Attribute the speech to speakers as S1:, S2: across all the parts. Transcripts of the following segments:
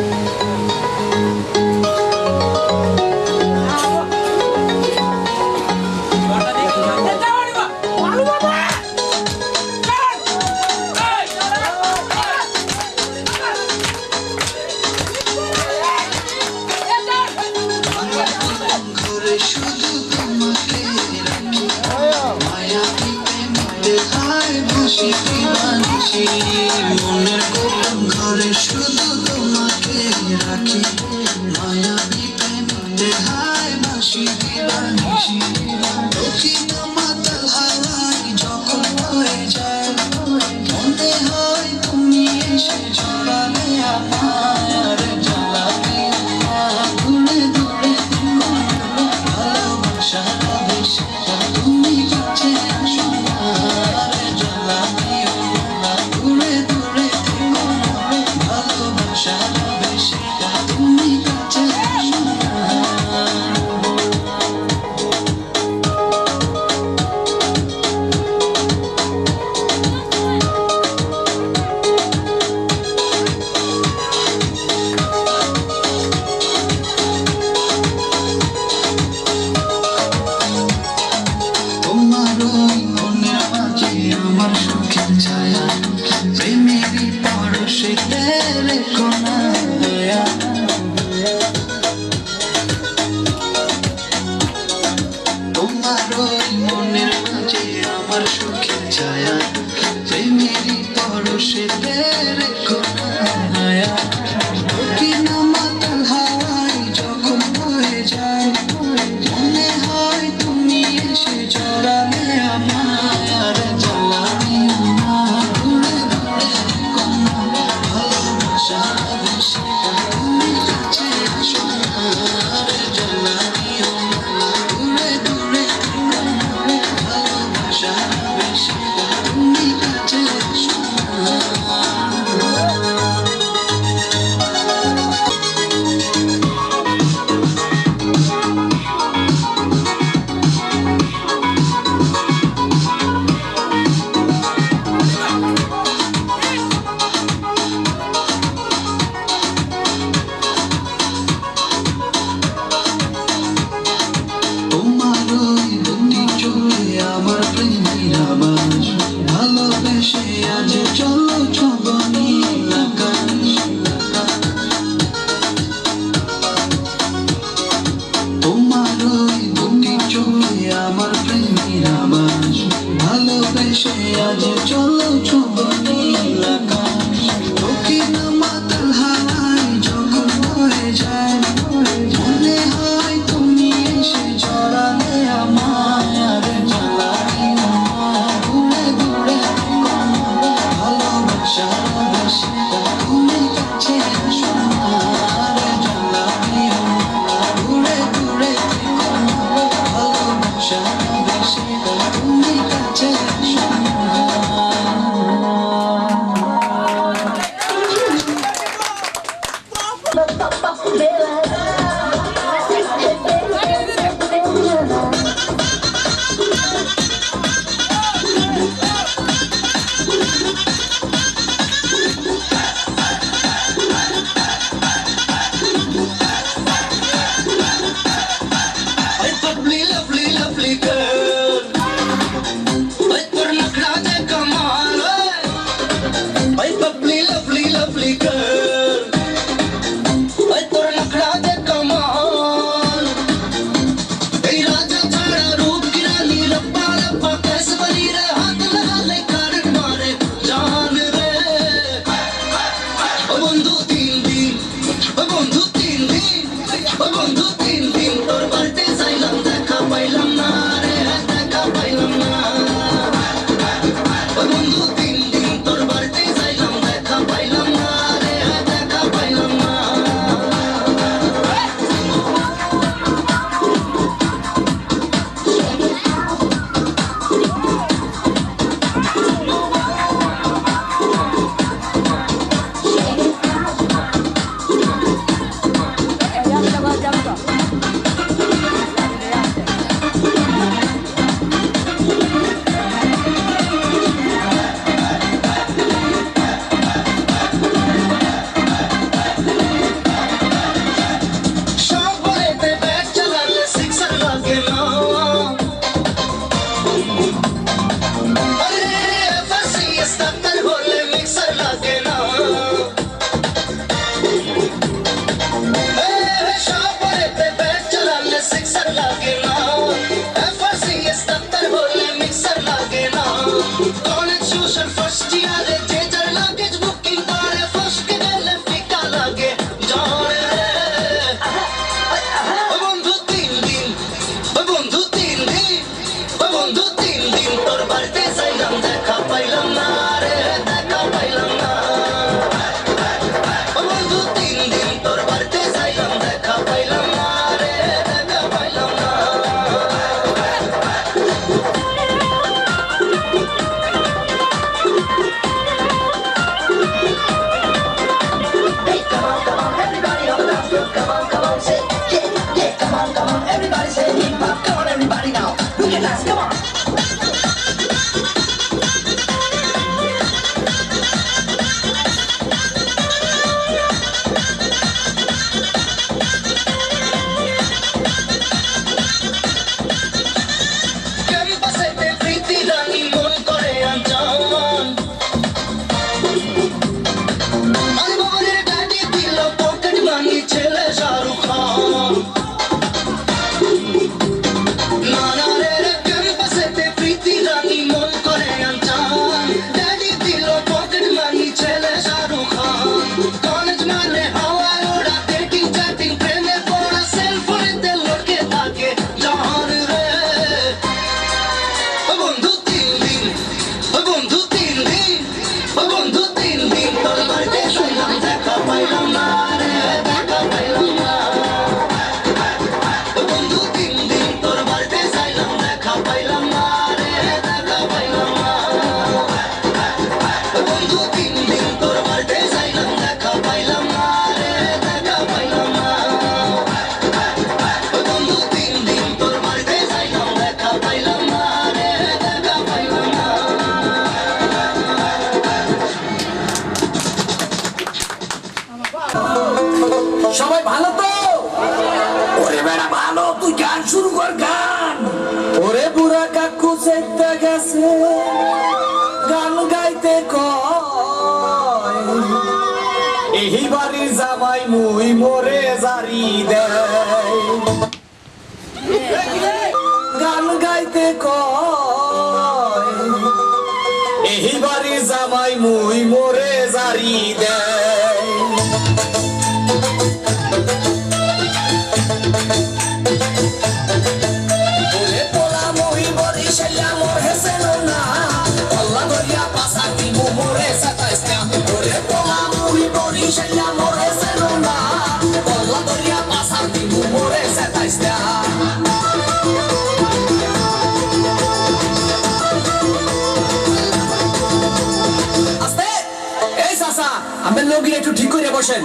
S1: Música মায়াবী প্রেম হায় বাসি দিবা নিশি দিবা আকাশে আজ চলো
S2: চলো।
S3: সবাই ভালো তো? ওরে বেড়া ভালো, তুই গান শুরু কর গান। ওরে বুড়া কাকু চেতে গেছে, গান গাইতে কয়। এই বাড়ির জামাই মুই মোরে জারি দেয়। গান গাইতে কয়। এই বাড়ির জামাই মুই মোরে জারি দেয়। লোকগুলো একটু ঠিক করে বসেন।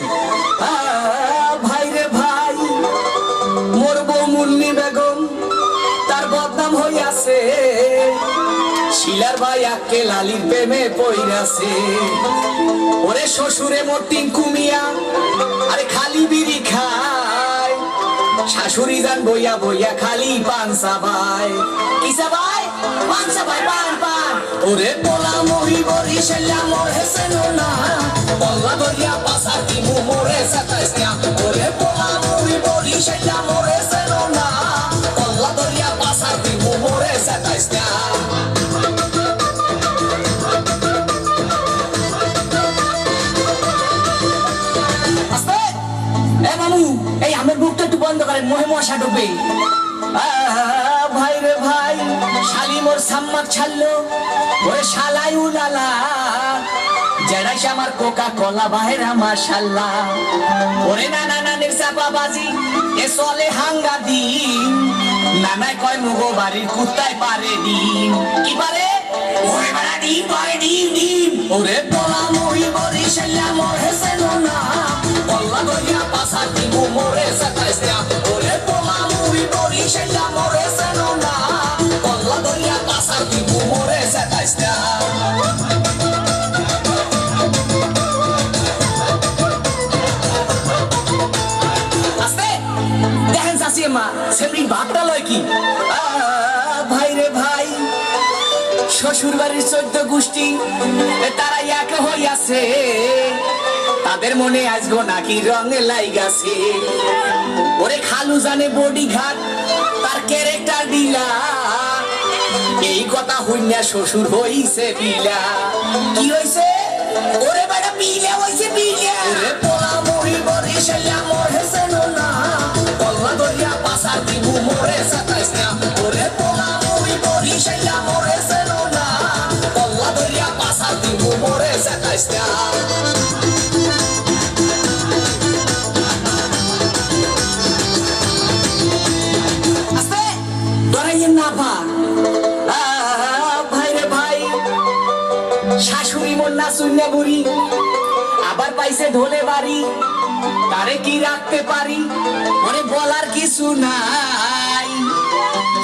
S3: ভাই রে ভাই মোর মুন্নি বেগম, তার বদনাম হইয়াছে। শিলার ভাই আকে লালির প্রেমে পইরাছে। ওরে শ্বশুরে মোর টিঙ্কুমিয়া আরে খালি বিড়ি খায়। শাশুড়ি যান বইয়া বইয়া খালি পান সাবাই কি সাবাই পান সাবাই পান পান। ওরে পোলা মহি বরি শেলা মোর হেসেন না। পল্লা দরিয়া পাসার কি মু মোরে সাতাইস না ওরে পোলা মহি বরি শেলা মোর হেসেন না। পল্লা দরিয়া পাসার কি মু মোরে সাতাইস না এই আমের বুকটা একটু বন্ধ করেন, মহে মশা ঢুকবে ছাড়লো। ওরে শালাই উলালা জেডাইস আমার কোকা কলা বাহেরা মাশাল্লাহ ওরে না না নানের চাপা বাজি এ চলে হাঙ্গা দিন। নানায় কয় মুগো বাড়ির কুত্তায় পারে দিন। কি পারে? চাষি মা, সেমনি ভাবটা লয় কি ভাই রে ভাই শ্বশুর বাড়ির চোদ্দ গোষ্ঠী তারা এক হইয়াছে। তাদের মনে আজগো নাকি রঙে লাইগাছে। ওরে খালু জানে বডি ঘাট তার ক্যারেক্টার দিলা এই কথা হইনা শ্বশুর হইছে বিলা কি হইছে? ওরে বেটা বিলা হইছে বিলা ওরে পোলা মরি বরি শেলা মোর না। পল্লা দরিয়া পাসার দিবু মোরে সাতাইস না পোলা মরি না। শাশুড়ি বুড়ি। আবার পাইছে ঢোলে বাড়ি। তারে কি রাখতে পারি? মনে বলার কিছু নাই।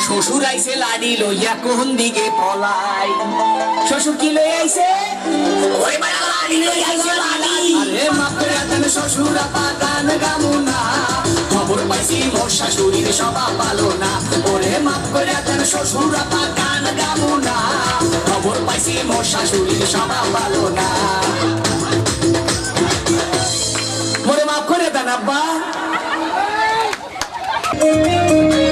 S3: শ্বশুর আইছে লাডি লইয়া কোন দিকে পলাই? শ্বশুর কি লই আইছে? ওই বেড়া, লাডি লই আইছে লাডি। আরে মাপ করে দেন শ্বশুর আপা গান গামু না খবর পাইছি মোর শাশুড়ির সবা পালো না। ওরে মাপ করে দেন শ্বশুর আপা গান গামু না খবর পাইছি মোর শাশুড়ির সবা পালো না। মাফ করে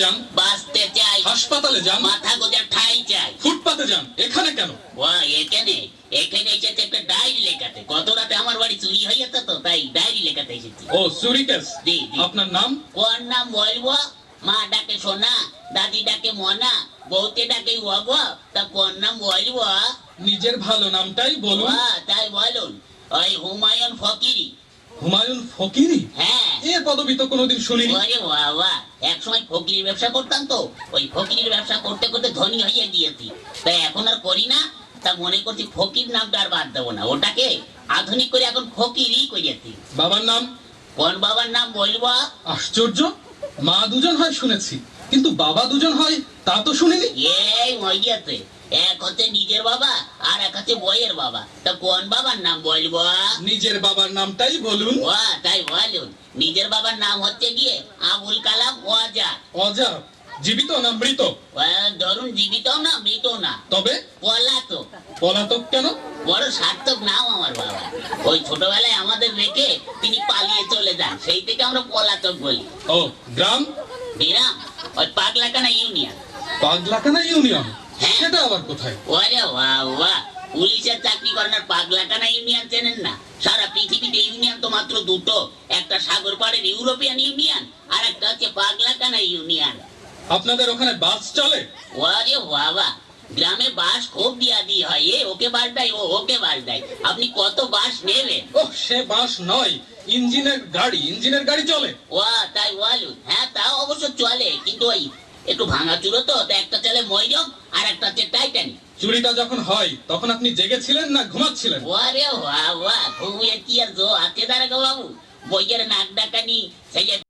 S4: যান।
S5: বাঁচতে চাই।
S4: হাসপাতালে যান।
S5: মাথা গোজার ঠাই চাই।
S4: ফুটপাতে যান। এখানে কেন?
S5: ও এখানে এখানে এসেছে একটা ডায়েরি লেখাতে। গত রাতে আমার বাড়ি চুরি হয়ে যেত তো তাই ডায়েরি লেখাতে এসেছি।
S4: ও চুরি কেস?
S5: জি।
S4: আপনার নাম?
S5: কোন নাম বলব মা ডাকে সোনা দাদি ডাকে মনা বউতে ডাকে ওয়াব তা কোন নাম বলব?
S4: নিজের ভালো নামটাই বলুন।
S5: ওয়া তাই বলুন। ওই হুমায়ুন ফকিরি।
S4: হুমায়ুন ফকিরি?
S5: হ্যাঁ।
S4: এ পদবি তো কোনোদিন শুনিনি।
S5: ওরে বাবা এক সময় ব্যবসা করতাম তো। ওই ফকিরির ব্যবসা করতে করতে ধনী হয়ে গিয়েছি। তাই এখন আর করি না তা মনে করছি ফকির নামটা আর বাদ দেবো না। ওটাকে আধুনিক করে এখন ফকিরই করেছি
S4: বাবার নাম?
S5: কোন বাবার নাম বলব?
S4: আশ্চর্য। মা দুজন হয় শুনেছি কিন্তু বাবা দুজন হয় তা তো শুনিনি।
S5: এই এক হচ্ছে নিজের বাবা আর এক হচ্ছে বইয়ের বাবা। তা কোন বাবার নাম বলব?
S4: নিজের বাবার নামটাই বলুন।
S5: ও তাই বলুন। নিজের বাবার নাম হচ্ছে গিয়ে আবুল কালাম ওয়াজা।
S4: অজা জীবিত না মৃত?
S5: ধরুন জীবিত না মৃত না।
S4: তবে?
S5: পলাতক।
S4: পলাতক কেন?
S5: বড় সার্থক নাম আমার বাবা। ওই ছোটবেলায় আমাদের রেখে তিনি পালিয়ে চলে যান। সেই থেকে আমরা পলাতক বলি।
S4: ও গ্রাম?
S5: বিরাম ওই পাগলাকানা ইউনিয়ন।
S4: পাগলাকানা ইউনিয়ন। সেটা আবার কোথায়?
S5: ওরে বাহ পুলিশের চাকরি আর পাগলাকানা ইউনিয়ন চেনেন না। সারা পৃথিবীতে ইউনিয়ন তো মাত্র দুটো। একটা সাগর পাড়ের ইউরোপিয়ান ইউনিয়ন আর একটা হচ্ছে পাগলাকানা ইউনিয়ন।
S4: আপনাদের ওখানে বাস চলে?
S5: ওরে বাবা গ্রামে বাস খুব দিয়া দিয়ে হয়। এ ওকে বাস দেয় ও ওকে বাস দেয় আপনি কত বাস নেবেন?
S4: ও সে বাস নয় ইঞ্জিনের গাড়ি ইঞ্জিনের গাড়ি চলে।
S5: ওয়া তাই ওয়ালু হ্যাঁ তাও অবশ্য চলে কিন্তু ওই একটু ভাঙাচুরো তো তো একটা চলে ময়ূরক আর একটা হচ্ছে টাইটানিক
S4: চুরিটা যখন হয় তখন আপনি জেগেছিলেন না ঘুমাচ্ছিলেন?
S5: ওয়ারে ওয়া ওয়া ঘুমিয়ে কি আর জো আছে দাঁড়াগো বাবু? বইয়ের নাক ডাকানি সেই